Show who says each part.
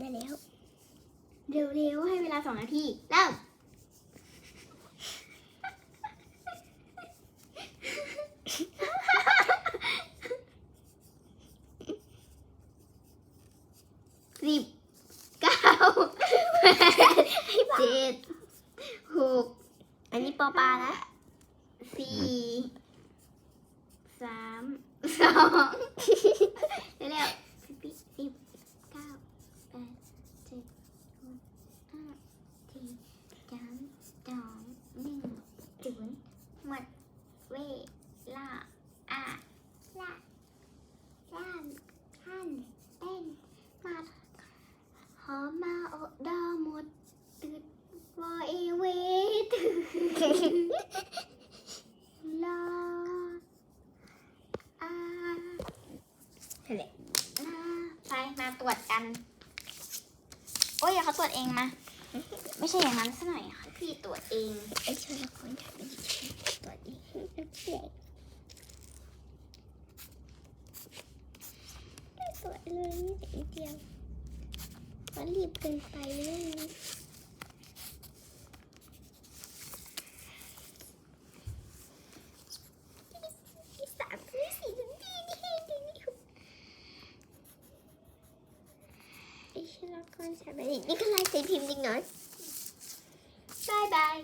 Speaker 1: ได้แล้ว
Speaker 2: เร็วๆ ให้เวลาสองนาที เริ่มสิบเก้าเจ็ดหก
Speaker 1: อันนี้ปอปลานะ
Speaker 2: สี่สามสองเร็วๆสิบปีสิบเก้าแปดเจ็ดหกห้าสี่สามสองหนึ่งศูนย์หมดเว ลาอะละย่านท่านเต้นมาหอมมาอดอหมดตึดวอเอเวตึดลาอาลาไปมาตรวจกัน โอ้ยเขาตรวจเองมา ไม่ใช่อย่างนั้นซะหน่อยค่ะพี่ตรวจเอง
Speaker 1: ไอ้ช่วยละครถ่ายไม่ดีตัวนี้เสีย เลยนี่แต่นิดเดียวมันรีบเกินไปเลยนี่ก็ไลน์ใส่พิมพ์ดิงหน่อยบายบาย